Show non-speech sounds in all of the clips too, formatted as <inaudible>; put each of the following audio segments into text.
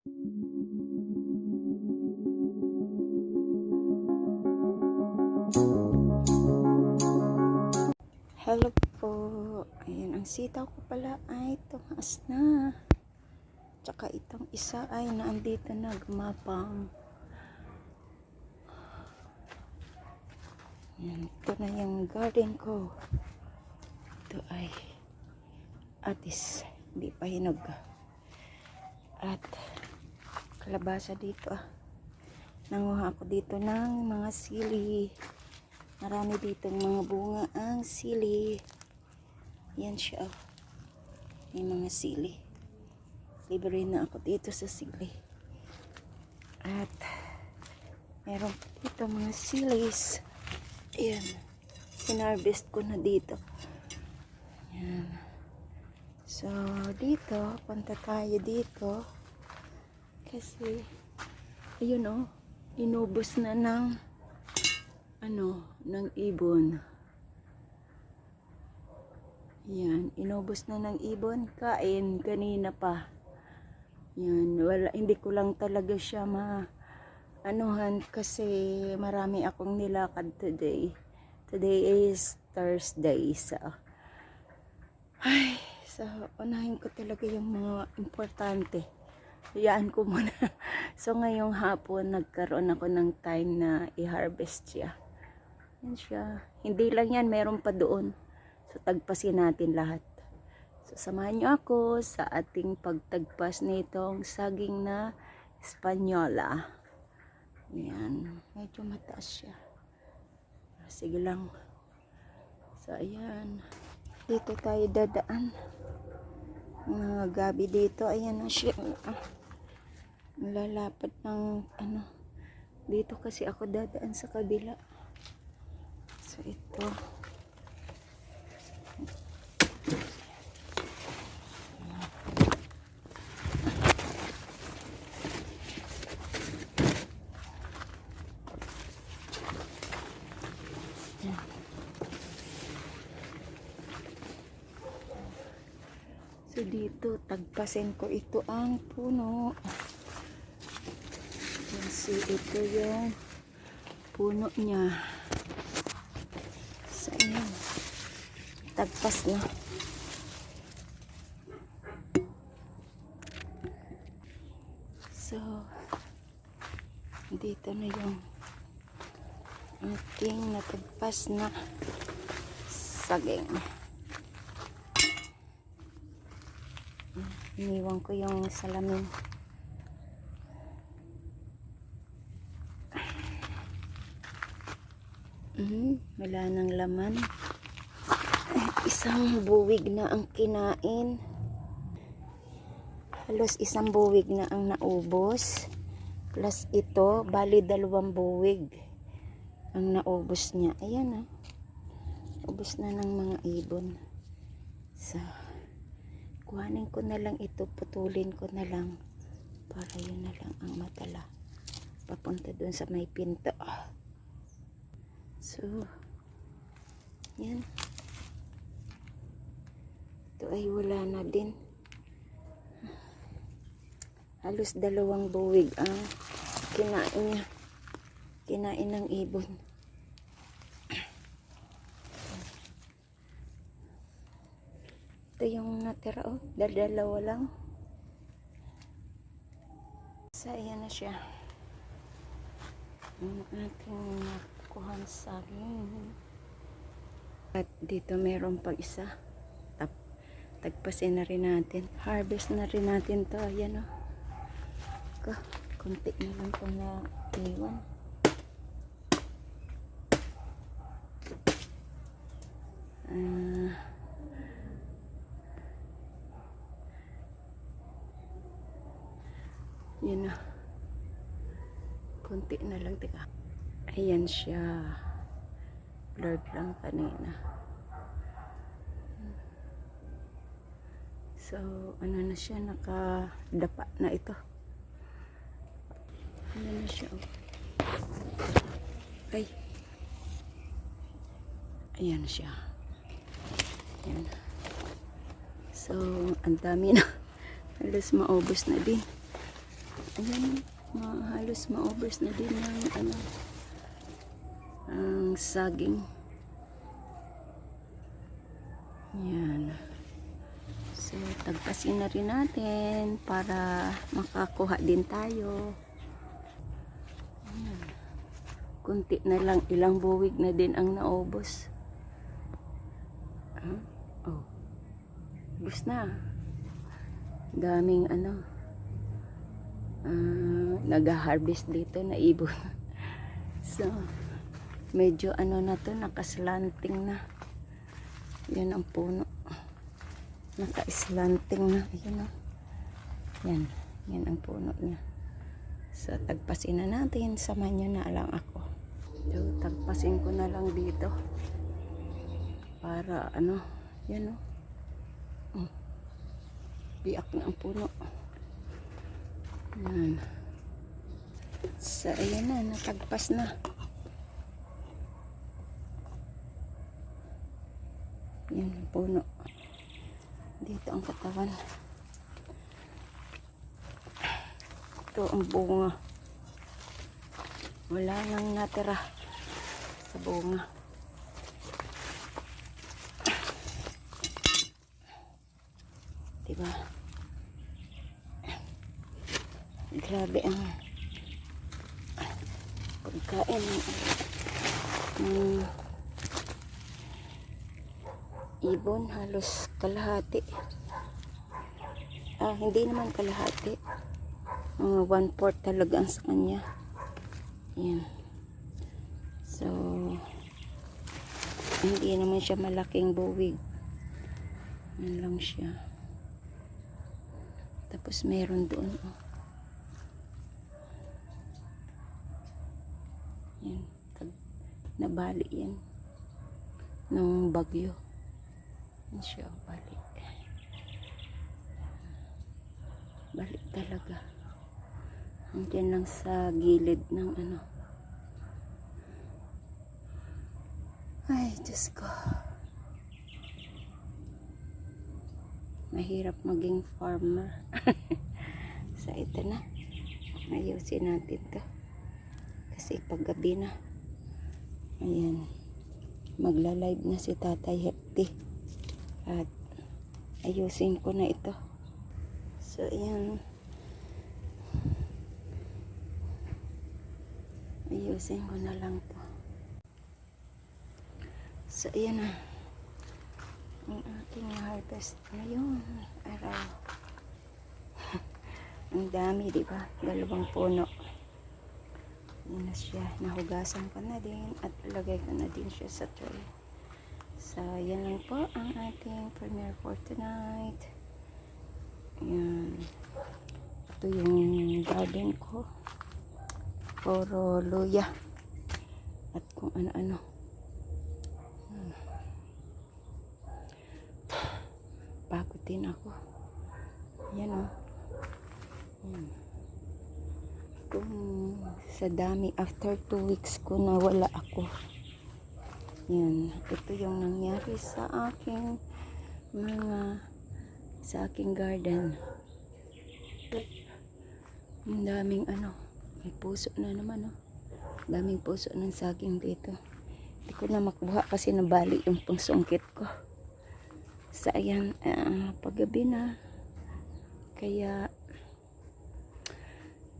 Hello po. Ayan, ang sitaw ko pala ay tumaas na. Tsaka itong isa ay naandito na gumapang. Ayan, ito na yung garden ko. Ito ay atis. Hindi pa hinog. At kalabasa dito ah. Nanguha ako dito ng mga sili. Marami dito mga bunga ang sili. Yan siya. oh. May mga sili. Libre na ako dito sa sili. At meron dito mga silis. Ayan. Pinarvest ko na dito. Ayan. So, dito, punta tayo dito. Kasi, ayun oh, inubos na ng ano, ng ibon. Yan, inubos na ng ibon. Kain, kanina pa. Yan, wala, hindi ko lang talaga siya ma anuhan kasi marami akong nilakad today. Today is Thursday. So, ay, so, unahin ko talaga yung mga importante. Hayaan ko muna. <laughs> so, ngayong hapon, nagkaroon ako ng time na i-harvest siya. Yan siya. Hindi lang yan, meron pa doon. So, tagpasin natin lahat. So, samahan niyo ako sa ating pagtagpas nitong saging na Espanyola. Yan. Medyo mataas siya. Sige lang. So, ayan. Dito tayo dadaan. Mga gabi dito. Ayan na siya. Ah, Lalapad ng ano. Dito kasi ako dadaan sa kabila. So, ito. So, dito, tagpasin ko ito ang puno. Kasi ito yung puno niya. So, ayan. Tagpas na. So, dito na yung ating natagpas na saging. Iniwan ko yung salamin. Mhm, wala nang laman. Isang buwig na ang kinain. Halos isang buwig na ang naubos. Plus ito, bali dalawang buwig ang naubos niya. Ayan ah. Ubos na ng mga ibon. So, kuhanin ko na lang ito, putulin ko na lang para yun na lang ang matala. Papunta dun sa may pinto. So, yan. Ito ay wala na din. Halos dalawang buwig ang kinain niya. Kinain ng ibon. Ito yung natira oh. Dalawa lang. Sa ayan na siya. Ang ating nakuhan saging. At dito meron pag isa. Tap, tagpasin na rin natin. Harvest na rin natin to. Ayan o. Ko, kunti na lang itong na-iwan. Ah... Yun na. Kunti na lang. Teka. Ayan siya. Blurred lang kanina. So, ano na siya, nakadapa na ito. Ano na siya. Ay. Ayan siya. Ayan. So, ang dami na. <laughs> Halos maubos na din. Ayan, ma halos ma-overs na din ng ano, ang saging. Yan. So, tagpasin na rin natin para makakuha din tayo. Ayan. Kunti na lang, ilang buwig na din ang naubos. Ah, Oh. Ubus na. Daming ano. Ah, nag-harvest dito na ibon. so, medyo ano na to, nakaslanting na. Yan ang puno. Naka-slanting na. Ayan o. Yan. Yan ang puno niya. So, tagpasin na natin. Samahan nyo na lang ako. So, tagpasin ko na lang dito. Para ano. Yan o. Oh. Biak na ang puno. Yan. So, ayan na. Natagpas na. Yan puno. Dito ang katawan. Ito ang bunga. Wala nang natira sa bunga. Diba? Grabe ang pagkain ng ng ibon halos kalahati. Ah hindi naman kalahati. Mga one fourth talaga ang sa kanya. Yan so hindi naman siya malaking buwig. Yan lang siya. Tapos meron doon oh. yan tag, nabali yan ng bagyo yan siya balik balik talaga Andiyan lang sa gilid ng ano. Ay, Diyos ko. Mahirap maging farmer. <laughs> sa ito na. Ayusin natin to. Kasi paggabi na. Ayan. Magla-live na si Tatay Hepti. At ayusin ko na ito. So, ayan. ayusin ko na lang to so ayan na ang aking harvest ngayon araw <laughs> ang dami di ba dalawang puno na siya. Nahugasan ko na din at lagay ko na din siya sa tray so yan lang po ang ating premiere for tonight. Yan ito yung garden ko. Puro luya at kung ano-ano. Hmm. pagod din ako. Yan o yan. Kung sa dami after 2 weeks ko na wala ako yan ito yung nangyari sa aking mga sa aking garden ang daming ano may puso na naman, oh. Daming puso ng saging dito. Hindi ko na makuha kasi nabali yung pangsungkit ko. Sa ayan, uh, paggabi na. Kaya,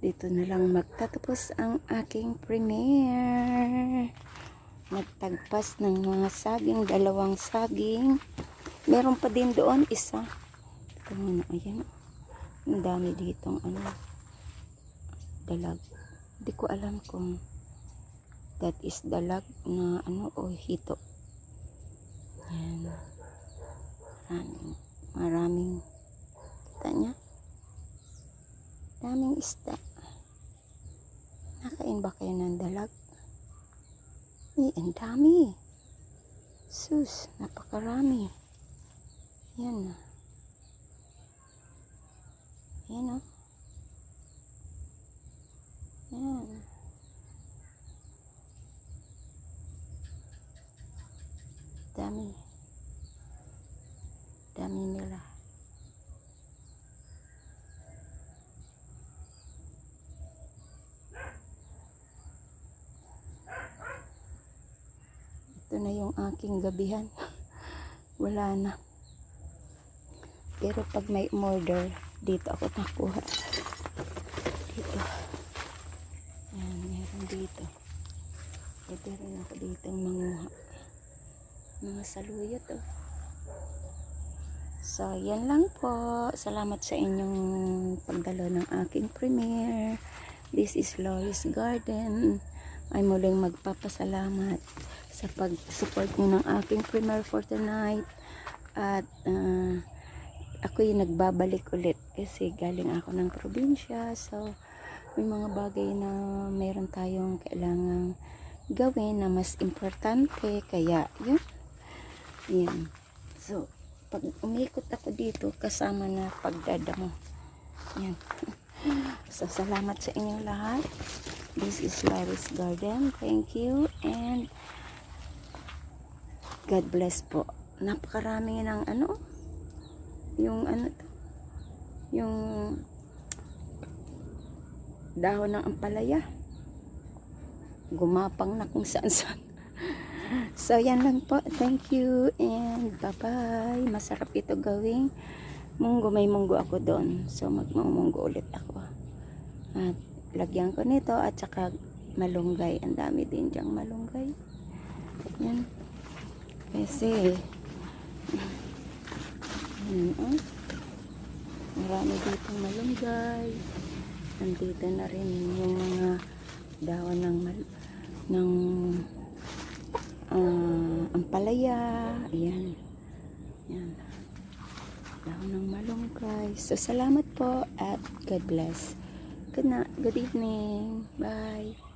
dito na lang magtatapos ang aking premiere. Nagtagpas ng mga saging, dalawang saging. Meron pa din doon, isa. Ito muna, ayan. Ang dami ditong ano, dalag. Hindi ko alam kung that is dalag na ano o hito. Yan. Maraming, maraming kita niya. Daming isda. Nakain ba kayo ng dalag? Eh, ang dami. Sus, napakarami. Yan na. Yan o. Yan. Dami. Dami nila. Na yung aking gabihan. <laughs> Wala na. Pero pag may order, dito ako nakuha. Dito. Yan, meron dito. Pwede rin ako dito manguha. Mga saluyot oh. So, yan lang po. Salamat sa inyong pagdalo ng aking premiere. This is Loris Garden. Ay muling magpapasalamat sa pag-support niyo ng aking premiere for tonight. At ah, ako yung nagbabalik ulit kasi galing ako ng probinsya. So, may mga bagay na meron tayong kailangang gawin na mas importante. Kaya, yun. Yan. So, pag umikot ako dito, kasama na pagdadamo. Yan. <laughs> So, salamat sa inyong lahat. This is Laris Garden. Thank you and God bless po. Napakarami ng ano, yung ano yung dahon ng ampalaya. Gumapang na kung saan saan. <laughs> So, yan lang po. Thank you and bye-bye. Masarap ito gawing munggo. May munggo ako doon. So, magmumunggo ulit ako. At lagyan ko nito at saka malunggay. Ang dami din diyang malunggay. Yan. Kasi, yan, oh. Marami dito malunggay. Nandito na rin yung mga dahon ng ng ah, ampalaya. Ayan. Yan. Dahon ng malunggay. So, salamat po at God bless. Good, na, good evening. Bye.